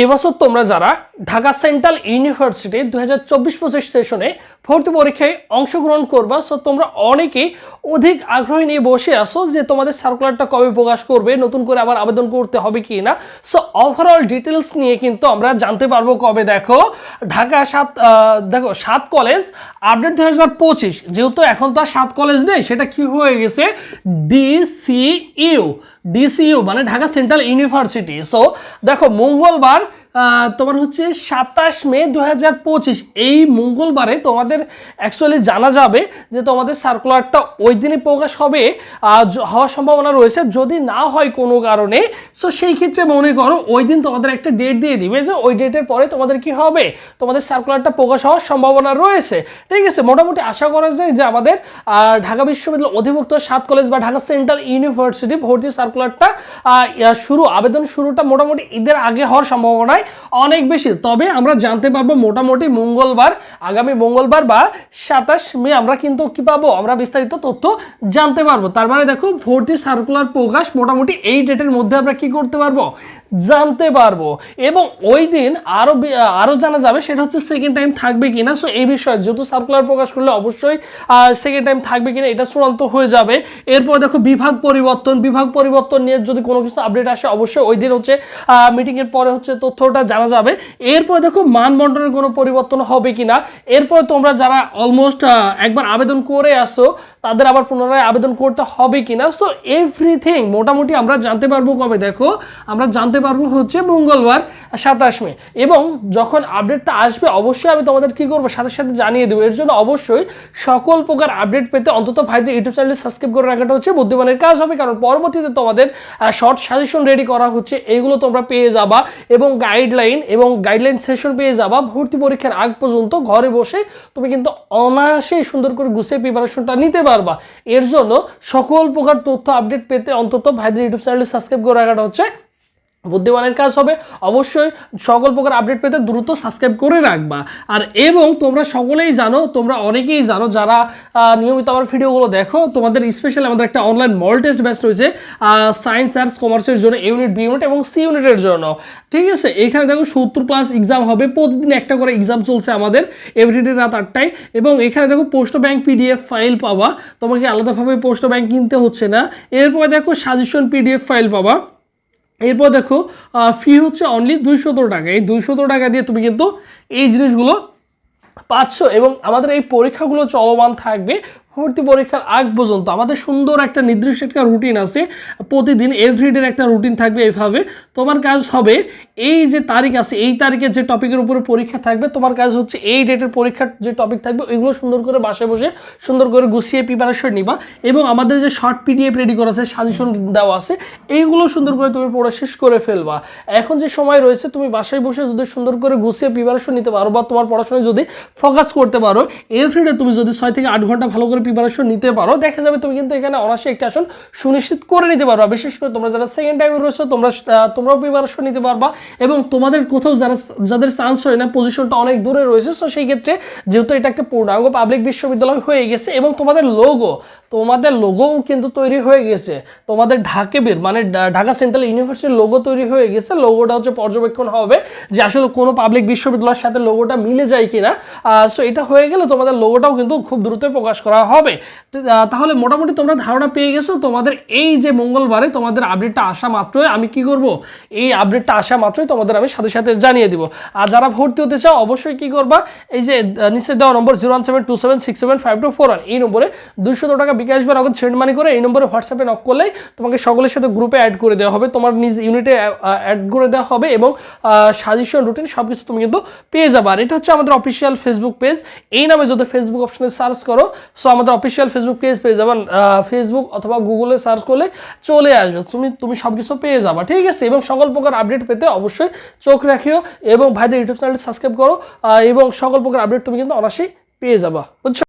এবছর তোমরা যারা ঢাকা সেন্ট্রাল ইউনিভার্সিটি দু হাজার চব্বিশ পঁচিশ সেশনে ভর্তি পরীক্ষায় অংশগ্রহণ করবা সো তোমরা অনেকেই অধিক আগ্রহী নিয়ে বসে আসো যে তোমাদের সার্কুলারটা কবে প্রকাশ করবে, নতুন করে আবার আবেদন করতে হবে কি না সো ওভারঅল ডিটেলস নিয়ে কিন্তু আমরা জানতে পারব কবে দেখো। ঢাকা সাত দেখো, সাত কলেজ আপডেট দু হাজার পঁচিশ। যেহেতু এখন তো আর সাত কলেজ নেই, সেটা কি হয়ে গেছে? ডিসিইউ ডিসিইউ মানে ঢাকা সেন্ট্রাল ইউনিভার্সিটি সো দেখো মঙ্গলবার তোমার হচ্ছে সাতাশ মে দু হাজার পঁচিশ। এই মঙ্গলবারে তোমাদের অ্যাকচুয়ালি জানা যাবে যে তোমাদের সার্কুলারটা ওই দিনে প্রকাশ হবে হওয়ার সম্ভাবনা রয়েছে। যদি না হয় কোনো কারণে সো সেই ক্ষেত্রে মনে করো ওই দিন তোমাদের একটা ডেট দিয়ে দিবে যে ওই ডেটের পরে তোমাদের কি হবে? তোমাদের সার্কুলারটা প্রকাশ হওয়ার সম্ভাবনা রয়েছে। ঠিক আছে? মোটামুটি আশা করা যায় যে আমাদের ঢাকা বিশ্ববিদ্যালয় অধিভুক্ত সাত কলেজ বা ঢাকা সেন্ট্রাল ইউনিভার্সিটি ভর্তি সার্কুলারটা শুরু, আবেদন শুরুটা মোটামুটি ঈদের আগে হওয়ার সম্ভাবনায় অনেক বেশি। তবে আমরা জানতে পারব মোটামুটি মঙ্গলবার, আগামী মঙ্গলবার বা সাতাশ মে আমরা কিন্তু কি পাবো? আমরা বিস্তারিত তথ্য জানতে পারব। তার মানে দেখো ভর্তি সার্কুলার প্রকাশ মোটামুটি এই ডেটের মধ্যে আমরা কি করতে পারব? জানতে পারব। এবং ওই দিন আরও আরও জানা যাবে সেটা হচ্ছে সেকেন্ড টাইম থাকবে কিনা। সো এই বিষয়ে যেহেতু সার্কুলার প্রকাশ করলে অবশ্যই সেকেন্ড টাইম থাকবে কিনা এটা চূড়ান্ত হয়ে যাবে। এরপর দেখো, বিভাগ পরিবর্তন। বিভাগ পরিবর্তন নিয়ে যদি কোনো কিছু আপডেট আসে, অবশ্যই ওই দিন হচ্ছে মিটিংয়ের পরে হচ্ছে তথ্যটা জানা যাবে। এরপর দেখো মান বন্টনের কোনো পরিবর্তন হবে কিনা। এরপর তোমরা যারা অলমোস্ট একবার আবেদন করে আসো তাদের আবার পুনরায় আবেদন করতে হবে কিনা? সো এভরিথিং মোটামুটি আমরা জানতে পারব কবে? দেখো, আমরা জানতে পারব হচ্ছে মঙ্গলবার সাতাশ মে। এবং যখন আপডেটটা আসবে, অবশ্যই আমি তোমাদের কি করব? সাথে সাথে জানিয়ে দেবো। এর জন্য অবশ্যই সকল প্রকার আপডেট পেতে অন্তত ভাইদের ইউটিউব চ্যানেল সাবস্ক্রাইব করে রাখাটা হচ্ছে বুদ্ধিমানের কাজ হবে। কারণ পরবর্তীতে তোমাদের শর্ট সাজেশন রেডি করা হচ্ছে, এইগুলো তোমরা পেয়ে যাবা। এবং গাইডলাইন এবং গাইডলাইন সেশন পেয়ে যাবা ভর্তি পরীক্ষার আগ পর্যন্ত ঘরে বসে। তুমি কিন্তু অনায়াসেই সুন্দর করে গুছিয়ে প্রিপারেশনটা নিতে পারবা। এর জন্য সকল প্রকার তথ্য আপডেট পেতে অন্তত ভাইদের ইউটিউব চ্যানেলটি সাবস্ক্রাইব করে রাখাটা হচ্ছে বুদ্ধিমানের কাজ হবে। অবশ্যই সকল প্রকার আপডেট পেতে দ্রুত সাবস্ক্রাইব করে রাখবা। আর এবং তোমরা সকলেই জানো, তোমরা অনেকেই জানো যারা নিয়মিত আমার ভিডিওগুলো দেখো, তোমাদের স্পেশালি আমাদের একটা অনলাইন মল টেস্ট ব্যাচ রয়েছে সায়েন্স আর্টস কমার্সের জন্য ইউনিট বি ইউনিট এবং সি ইউনিটের জন্য। ঠিক আছে? এখানে দেখো সত্তর প্লাস এক্সাম হবে, প্রতিদিন একটা করে এক্সাম চলছে আমাদের এভরিডে রাত আটটায়। এবং এখানে দেখো পোস্ট ব্যাংক পিডিএফ ফাইল পাবা। তোমাকে আলাদাভাবে পোস্ট ব্যাংক কিনতে হচ্ছে না। এরপরে দেখো সাজেশন পিডিএফ ফাইল পাবা। এরপর দেখো ফি হচ্ছে অনলি দুইশত টাকা। এই দুইশত টাকা দিয়ে তুমি কিন্তু এই জিনিসগুলো পাচ্ছ এবং আমাদের এই পরীক্ষাগুলো চলমান থাকবে ভর্তি পরীক্ষার আগ পর্যন্ত। আমাদের সুন্দর একটা নির্দিষ্ট একটা রুটিন আছে। প্রতিদিন এভরিডের একটা রুটিন থাকবে এইভাবে। তোমার কাজ হবে এই যে তারিখ আছে, এই তারিখে যে টপিকের উপরে পরীক্ষা থাকবে, তোমার কাজ হচ্ছে এই ডেটের পরীক্ষার যে টপিক থাকবে, ওইগুলো সুন্দর করে বাসায় বসে, সুন্দর করে গুছিয়ে প্রিপারেশন নিবা এবং আমাদের যে শর্ট পিডিএফ রেডি করা আছে সাজেশন দেওয়া আছে, এইগুলো সুন্দর করে তুমি পড়ে শেষ করে ফেলবা। এখন যে সময় রয়েছে, তুমি বাসায় বসে যদি সুন্দর করে গুছিয়ে প্রিপারেশন নিতে পারো বা তোমার পড়াশোনায় যদি ফোকাস করতে পারো এভরিডে তুমি যদি ছয় থেকে আট ঘণ্টা ভালো করে প্রিপারেশন নিতে পারো। দেখা যাবে তুমি কিন্তু এখানে অনার্সে একটা আসন সুনিশ্চিত করে নিতে পারবা। বিশেষ করে তোমরা যারা সেকেন্ড টাইমে রয়েছো, তোমরা তোমরাও প্রিপারেশন নিতে পারবা এবং তোমাদের কোথাও যারা, যাদের চান্স হয় না পজিশনটা অনেক দূরে রয়েছে সো সেই ক্ষেত্রে যেহেতু এটা একটা পূর্ণাঙ্গ পাবলিক বিশ্ববিদ্যালয় হয়ে গেছে এবং তোমাদের লোগো তোমাদের লোগোও কিন্তু তৈরি হয়ে গেছে। তোমাদের ঢাকেবের মানে ঢাকা সেন্ট্রাল ইউনিভার্সিটির লোগো তৈরি হয়ে গেছে। লোগোটা হচ্ছে পর্যবেক্ষণ হবে যে আসলে কোনো পাবলিক বিশ্ববিদ্যালয়ের সাথে লোগোটা মিলে যায় কিনা। সো এটা হয়ে গেলে তোমাদের লোগোটাও কিন্তু খুব দ্রুত প্রকাশ করা হবে। তাহলে মোটামুটি তোমরা ধারণা পেয়ে গেছো, তোমাদের এই যে মঙ্গলবারে তোমাদের আপডেটটা আসা মাত্রই আমি কি করব? এই আপডেটটা আসা মাত্রই তোমাদের আমি সাথে সাথে জানিয়ে দিব। আর যারা ভর্তি হতে চাও, অবশ্যই কি করবা? এই যে নিচে দেওয়া নম্বর zero one seven two seven six seven five two four one এই নম্বরে দুইশো টাকা বিকাশ বা নগদ সেন্ড মানি করে এই নম্বরে হোয়াটসঅ্যাপে নক করলেই তোমাকে সকলের সাথে গ্রুপে অ্যাড করে দেওয়া হবে। তোমার নিজ ইউনিটে অ্যাড করে দেওয়া হবে এবং সাজেশন রুটিন সব কিছু তুমি কিন্তু পেয়ে যাবে। আর এটা হচ্ছে আমাদের অফিসিয়াল ফেসবুক পেজ এই নামে যদি ফেসবুক অপশনে সার্চ করো সো আমাদের অফিসিয়াল পেজ পেয়ে যাবেন ফেসবুক অথবা গুগলে সার্চ করলে চলে আসবে। তুমি তুমি সব কিছু পেয়ে যাবা, ঠিক আছে? এবং সকল প্রকার আপডেট পেতে অবশ্যই চোখ রাখিও এবং ভাইদের ইউটিউব চ্যানেলটি সাবস্ক্রাইব করো এবং সকল প্রকার আপডেট তুমি কিন্তু অনাসি পেয়ে যাবা, বুঝছ?